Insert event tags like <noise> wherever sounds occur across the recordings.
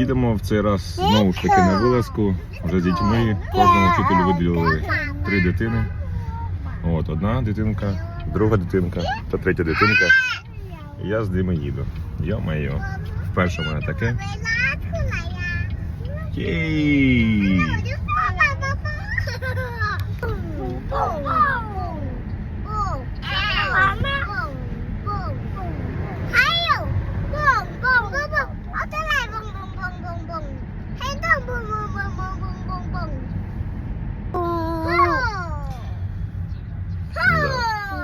Їдемо в цей раз знову ж таки на вилазку вже з дітьми. Кожному вчителю виділили три дитини. От, одна дитинка, друга дитинка та третя дитинка. Я з ними їду. Йо-майо. Вперше в мене таке. Єй!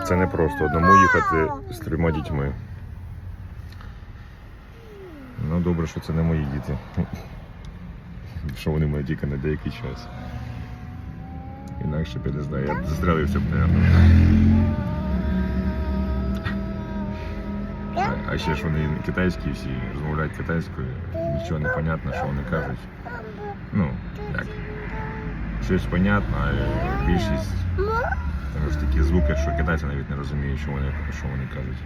Це не просто одному їхати з трьома дітьми. Ну, добре, що це не мої діти. <laughs> Що вони мої тільки на деякий час. Інакше б я не знаю, я б застрелився б. А, а ще ж вони китайські всі розмовляють китайською, нічого не понятно, що вони кажуть. Ну, як. Щось понятно, а більшість ж такі звуки, що китайці навіть не розуміють, що вони, що вони кажуть.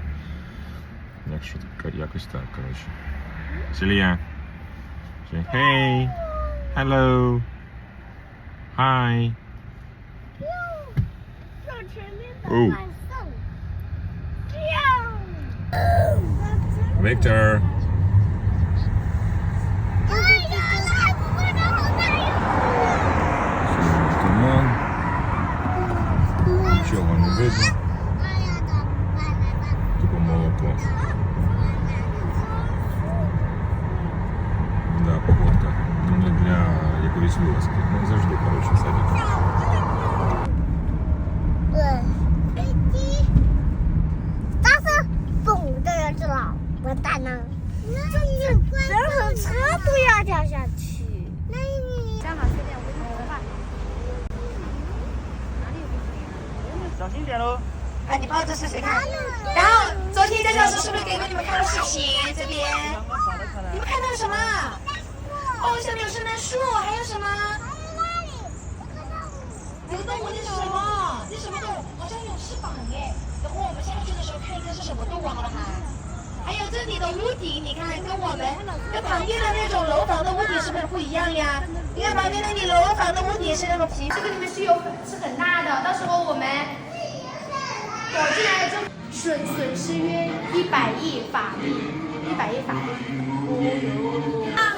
Якщо так, якось так, коротше. Сілія. Say, Hey. Hello. Hi. Oh. Victor. Да, погодка. Ну не для якоїсь вилазки. Ну завжди, коротше, садик. 但是蹦的人知道，完蛋了。人和车都要掉下去。那你站好这边，我给你说话。小心点喽！ 哎，你抱着试试看。然后昨天在教室是不是给过你们看了视频？这边你们看到什么？哦，下面有圣诞树，还有什么？那个动物那是什么？那什么动物？好像有翅膀耶。等会我们下去的时候看一下是什么动物好不好？还有这里的屋顶，你看跟我们跟旁边的那种楼房的屋顶是不是不一样呀？你看旁边那里楼房的屋顶是那种平，这个里面是有是很大的，到时候我们躲进来之后，损损失约一百亿法币，一百亿法币。哦。